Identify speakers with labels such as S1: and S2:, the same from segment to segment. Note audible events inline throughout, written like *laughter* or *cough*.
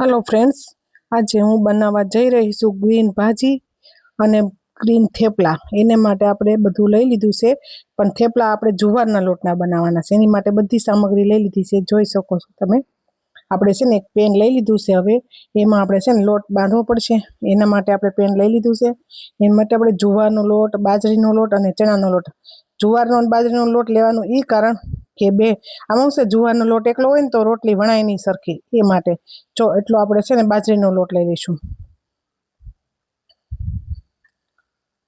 S1: હાલો friends આજે હું બનાવવા જઈ રહી છું ગ્રીન ભાજી અને ગ્રીન થેપલા. એને માટે આપણે બધું લઈ લીધું છે. પણ થેપલા આપણે જુવારના લોટના બનાવવાના છે. એની માટે બધી સામગ્રી લઈ લીધી છે. જોઈ શકો છો તમે. આપણે છે ને એક પેન લઈ લીધું છે હવે. એમાં આપણે છે ને લોટ બાંધવો પડશે. એના માટે આપણે પેન લઈ લીધું છે. એના માટે આપણે જુવારનો લોટ, બાજરીનો લોટ અને ચણાનો લોટ. જુવારનો અને બાજરીનો લોટ લેવાનું એ કારણ કે બે. આમાં શું જુવારનો લોટ એકલો હોય ને તો રોટલી વણાય નહીં સરખી, એ માટે. જો એટલો આપણે છે ને બાજરીનો લોટ લઈ લઈશું.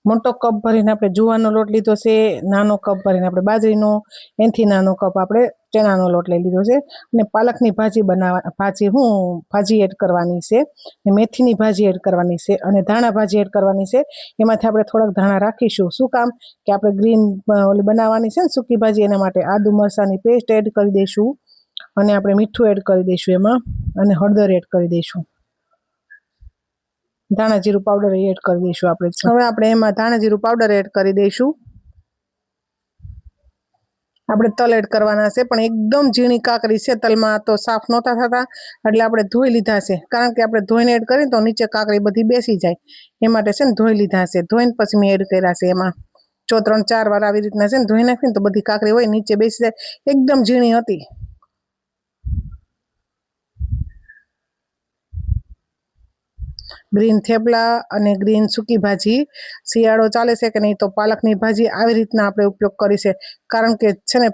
S1: મોટો કપ ભરીને આપણે જુવારનો લોટ લીધો છે, નાનો કપ ભરીને આપણે બાજરીનો, એનાથી નાનો કપ આપણે ચણાનો લોટ લઈ લીધો છે. અને પાલકની ભાજી બનાવવા, ભાજી હું ભાજી એડ કરવાની છે અને મેથીની ભાજી એડ કરવાની છે, અને ધાણા ભાજી એડ કરવાની છે. એમાંથી આપણે થોડાક ધાણા રાખીશું. શું કામ? કે આપણે ગ્રીન ઓલી બનાવવાની છે ને સૂકી ભાજી, એના માટે આદુ મરસાની પેસ્ટ એડ કરી દઈશું. અને આપણે મીઠું એડ કરી દઈશું એમાં, અને હળદર એડ કરી દઈશું. ધાણા જીરું પાવડર એડ કરી દઈશું આપણે. હવે આપણે એમાં ધાણા જીરું પાવડર એડ કરી દઈશું. આપણે તલ એડ કરવાના છે પણ એકદમ ઝીણી કાકરી છે તલમાં તો સાફ નહોતા થતા એટલે આપણે ધોઈ લીધા છે. કારણ કે આપણે ધોઈને એડ કરીએ તો નીચે કાકરી બધી બેસી જાય. એ માટે છે ને ધોઈ લીધા છે. ધોઈને પછી મેં એડ કર્યા છે એમાં. જો ત્રણ ચાર વાર આવી રીતના છે ને ધોઈ નાખીને તો બધી કાકરી હોય નીચે બેસી જાય. એકદમ ઝીણી હતી. ગ્રીન થેપલા અને ગ્રીન સૂકી ભાજી. શિયાળો ચાલે છે કે નહીં તો પાલકની ભાજી આવી રીતના આપણે ઉપયોગ કરી છે. કારણ કે છે ને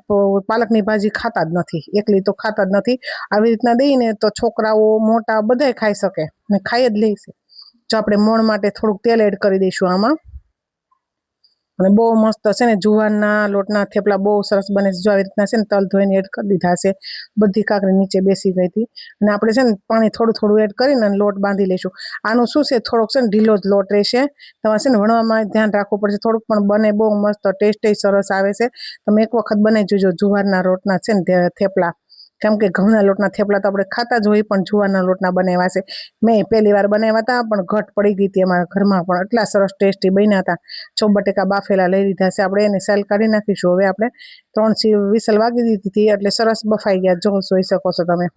S1: પાલકની ભાજી ખાતા જ નથી. એકલી તો ખાતા જ નથી. આવી રીતના દઈને તો છોકરાઓ મોટા બધાય ખાઈ શકે ને ખાઈ જ લે જો આપણે મોણ માટે થોડુંક તેલ એડ કરી દઈશું આમાં. અને બહુ મસ્ત છે ને, જુવારના લોટના થેપલા બહુ સરસ બને છે. જો આવી રીતના છે ને, તલ ધોઈને એડ કરી દીધા છે. બધી કાકરી નીચે બેસી ગઈ હતી. અને આપણે છે ને, પાણી થોડું થોડું એડ કરીને લોટ બાંધી લઈશું. આનું શું છે, થોડોક છે ને, ઢીલો જ લોટ રહેશે. તમારે છે ને, વણવામાં ધ્યાન રાખવું પડશે. થોડુંક પણ બને, બહુ મસ્ત ટેસ્ટ સરસ આવે છે. તમે એક વખત બનાવી જોજો જુવારના રોટના છે ને થેપલા. કેમ કે ઘઉંના લોટના થેપલા તો આપણે ખાતા જ હોય પણ જુવારના લોટના બનાવ્યા છે. મેં પહેલી વાર બનાવ્યા હતા, પણ ઘટ પડી ગઈ હતી અમારા ઘરમાં, પણ એટલા સરસ ટેસ્ટી બન્યા હતા. છ બટેકા બાફેલા લઈ લીધા છે, આપણે એને સેલ કાઢી નાખીશું. હવે આપણે ત્રણ સી વિસલ વાગી દીધી હતી, એટલે સરસ બફાઈ ગયા. જો જોઈ શકો છો તમે.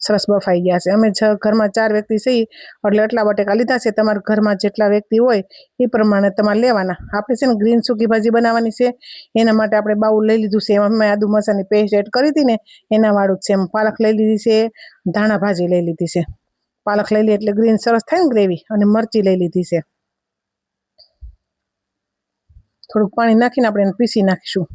S1: સરસ બફાઈ ગયા છે. અમે ઘરમાં ચાર વ્યક્તિ છીએ, એટલે એટલા બટેકા લીધા છે, તમારા ઘરમાં જેટલા વ્યક્તિ હોય એ પ્રમાણે તમારે લેવાના. આપણે છે ને ગ્રીન સૂકી ભાજી બનાવવાની છે, એના માટે આપણે બાઉલ લઈ લીધું છે, એમાં મેં આદુ મરચાંની પેસ્ટ એડ કરી હતી ને, એના વાળું જ છે. એમ પાલક લઈ લીધી છે, ધાણા ભાજી લઈ લીધી છે. પાલક લઈ લે એટલે ગ્રીન સરસ થાય ને ગ્રેવી, અને મરચી લઈ લીધી છે. થોડુંક પાણી નાખીને આપણે એને પીસી નાખીશું.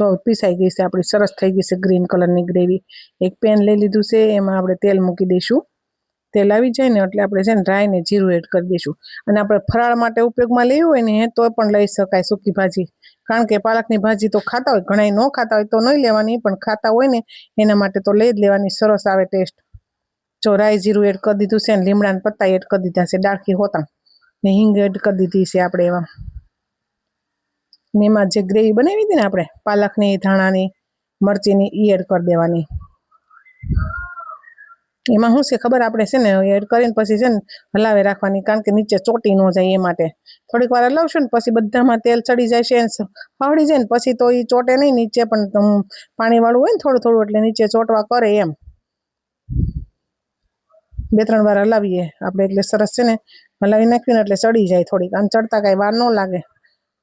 S1: જો પીસાઈ ગઈ છે, આપણી સરસ થઈ ગઈ છે ગ્રીન કલરની ગ્રેવી. એક પેન લઈ લીધું છે, એમાં આપણે તેલ મૂકી દઈશું. તેલ આવી જાય ને, એટલે આપણે છે ને રાઈને જીરું એડ કરી દઈશું. અને આપણે ફરાળ માટે ઉપયોગમાં લેવું હોય ને, તો પણ લઈ શકાય સૂકી ભાજી. કારણ કે પાલકની ભાજી તો ખાતા હોય ઘણા ન ખાતા હોય તો નહીં લેવાની, પણ ખાતા હોય ને, એના માટે તો લઈ જ લેવાની, સરસ આવે ટેસ્ટ. જો રાઈ જીરું એડ કરી દીધું છે ને, લીમડાના પત્તા એડ કરી દીધા છે, ડાળખી હોતા. ને હિંગ એડ કરી દીધી છે આપણે એમાં. ને એમાં જે ગ્રેવી બનાવી હતી ને આપણે, પાલકની, ધાણાની, મરચીની, ઈ એડ કરી દેવાની. એમાં શું છે ખબર? આપણે છે ને એડ કરીને પછી છે ને હલાવે રાખવાની, કારણ કે નીચે ચોટી ન જાય એ માટે. થોડીક વાર હલાવશું ને પછી બધામાં તેલ ચડી જાય છે અને જાય ને પછી તો એ ચોટે નહીં નીચે, પણ પાણીવાળું હોય ને થોડું થોડું એટલે નીચે ચોટવા કરે એમ. બે ત્રણ વાર હલાવીએ. આપણે એટલે સરસ છે ને હલાવી નાખ્યું ને એટલે ચડી જાય થોડીક. આમ ચડતા કાંઈ વાર ન લાગે.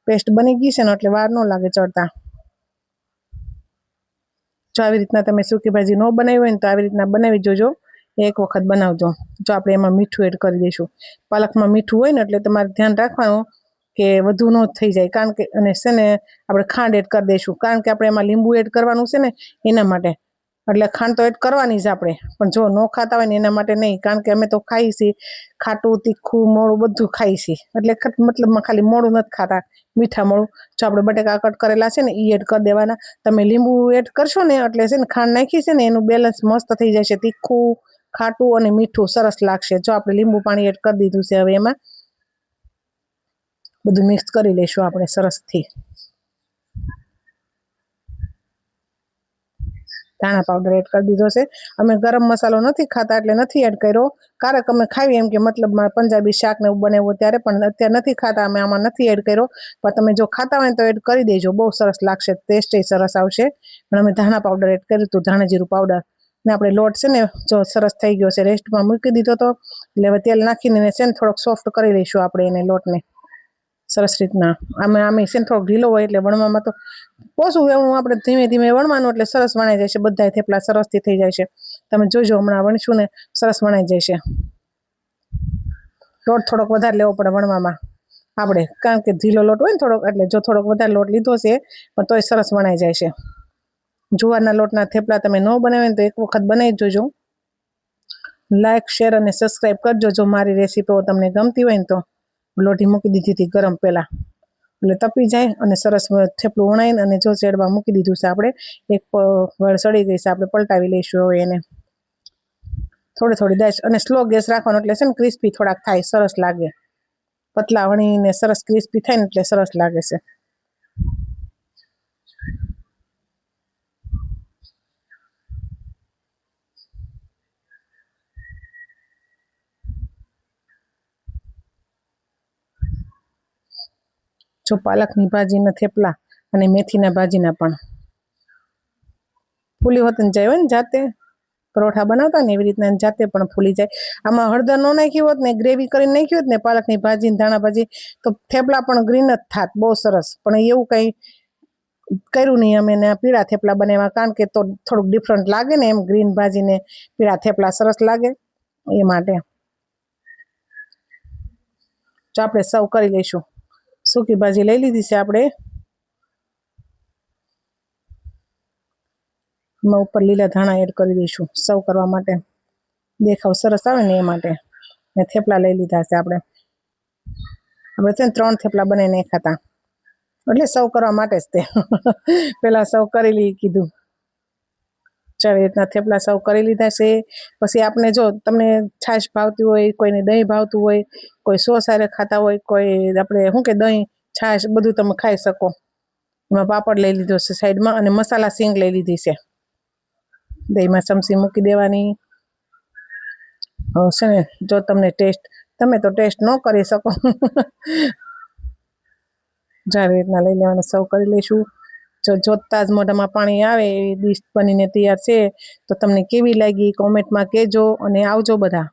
S1: પેસ્ટ બની ગઈ છે ને એટલે વાર ન લાગે ચડતા. જો આવી રીતના તમે સૂકી ભાજી ન બનાવી હોય ને તો આવી રીતના બનાવી જોજો. એક વખત બનાવજો. જો આપણે એમાં મીઠું એડ કરી દઈશું. પાલકમાં મીઠું હોય ને એટલે તમારે ધ્યાન રાખવાનું કે વધુ ન થઈ જાય. કારણ કે અને છે ને આપણે ખાંડ એડ કરી દઈશું. કારણ કે આપણે એમાં લીંબુ એડ કરવાનું છે ને એના માટે. એટલે ખાંડ તો એડ કરવાની જ આપણે. પણ જો ન ખાતા હોય ને એના માટે નહીં, કારણ કે અમે તો ખાઈ છીએ. ખાટું, તીખું, મોળું બધું ખાઈ છીએ. એટલે મતલબમાં ખાલી મોળું નથી ખાતા, મીઠા મોળું. જો આપણે બટેકા કટ કરેલા છે ને એ એડ કરી દેવાના. તમે લીંબુ એડ કરશો ને, એટલે છે ને ખાંડ નાખી છે ને, એનું બેલેન્સ મસ્ત થઈ જશે. તીખું, ખાટું અને મીઠું સરસ લાગશે. જો આપણે લીંબુ પાણી એડ કરી દીધું છે હવે એમાં. બધું મિક્સ કરી લઈશું આપણે સરસથી. ધાણા પાવડર એડ કરી દીધો છે. અમે ગરમ મસાલો નથી ખાતા એટલે નથી એડ કર્યો. ક્યારેક અમે ખાઈએ એમ કે મતલબમાં પંજાબી શાક ને એવું બનાવ્યું ત્યારે પણ અત્યારે નથી ખાતા, અમે આમાં નથી એડ કર્યો. પણ તમે જો ખાતા હોય તો એડ કરી દેજો. બહુ સરસ લાગશે ટેસ્ટ સરસ આવશે. પણ અમે ધાણા પાવડર એડ કર્યું હતું, ધાણા જીરું પાવડર. ને આપણે લોટ છે ને જો સરસ થઈ ગયો છે રેસ્ટમાં મૂકી દીધો તો. એટલે હવે તેલ નાખીને છે ને થોડોક સોફ્ટ કરી લઈશું આપણે એને લોટને. સરસ રીતના. આમે આમે છે ઢીલો હોય એટલે વણવામાં તો પોસું વેવણું આપણે ધીમે ધીમે વણવાનું એટલે સરસ વણાઈ જાય છે. બધા થેપલા સરસથી થઈ જાય છે. તમે જોજો, હમણાં વણશું ને સરસ વણાઈ જાય છે. લોટ થોડોક વધારે લેવો પડે વણવામાં. આપણે, કારણ કે ઢીલો લોટ હોય ને થોડોક, એટલે જો થોડોક વધારે લોટ લીધો છે, પણ તોય સરસ વણાઈ જાય છે. જુવારના લોટના થેપલા તમે ન બનાવે તો એક વખત બનાવી જોજો. લાઇક શેર અને સબસ્ક્રાઈબ કરજો જો મારી રેસીપીઓ તમને ગમતી હોય ને તો. લોઢી મૂકી દીધી હતી ગરમ પહેલાં. એટલે તપી જાય અને સરસ થેપલું વણાઈને અને જો ચેડવા મૂકી દીધું છે આપણે, એક વળ સડી ગઈ છે, આપણે પલટાવી લઈશું હવે એને. થોડી થોડી દાશ અને સ્લો ગેસ રાખવાનો એટલે છે ને ક્રિસ્પી થોડાક થાય, સરસ લાગે. પતલા વણીને સરસ ક્રિસ્પી થાય ને એટલે સરસ લાગે છે. જો પાલકની ભાજીના થેપલા અને મેથીના ભાજીના પણ. ફૂલી હોતને જાય હોય ને જાતે. પરોઠા બનાવતા ને એવી રીતના જાતે પણ ફૂલી જાય. આમાં હળદર ન નાખી હોત ને, ગ્રેવી કરીને નાખ્યું હોત ને, પાલકની ભાજી ને ધાણા ભાજી, તો થેપલા પણ ગ્રીન જ થાત, બહુ સરસ. પણ એવું કંઈ કર્યું નહીં. અમે ને પીળા થેપલા બનાવ્યા, કારણ કે તો થોડુંક ડિફરન્ટ લાગે ને એમ ગ્રીન ભાજીને પીળા થેપલા સરસ લાગે એ માટે. જો આપણે સર્વ કરી લઈશું. સૂકી ભાજી લઈ લીધી છે આપણે. એમાં ઉપર લીલા ધાણા એડ કરી દઈશું સર્વ કરવા માટે. દેખાવ સરસ આવે ને એ માટે. ને થેપલા લઈ લીધા છે આપણે. આપણે છે ને ત્રણ થેપલા બને નહીં ખાતા એટલે સર્વ કરવા માટે જ તે. *laughs* પેલા સર્વ કરી લઈ કીધું. ચાવી રીતના થેપલા સર્વ કરી લીધા છે. પછી આપણે જો તમને છાશ ભાવતી હોય, કોઈને દહીં ભાવતું હોય, કોઈ સો સારે ખાતા હોય, કોઈ આપણે શું કે દહીં, છાશ બધું તમે ખાઈ શકો. એમાં પાપડ લઈ લીધો છે સાઈડમાં અને મસાલા સિંગ લઈ લીધી છે. દહીંમાં ચમચી મૂકી દેવાની. છે ને, જો તમને ટેસ્ટ, તમે તો ટેસ્ટ ન કરી શકો. *laughs* જાવી રીતના લઈ લેવાનું, સર્વ કરી લઈશું. જો જોતા જ મોઢામાં પાણી આવે એવી ડીશ બનીને તૈયાર છે, તો તમને કેવી લાગી? કોમેન્ટમાં કહેજો અને આવજો બધા.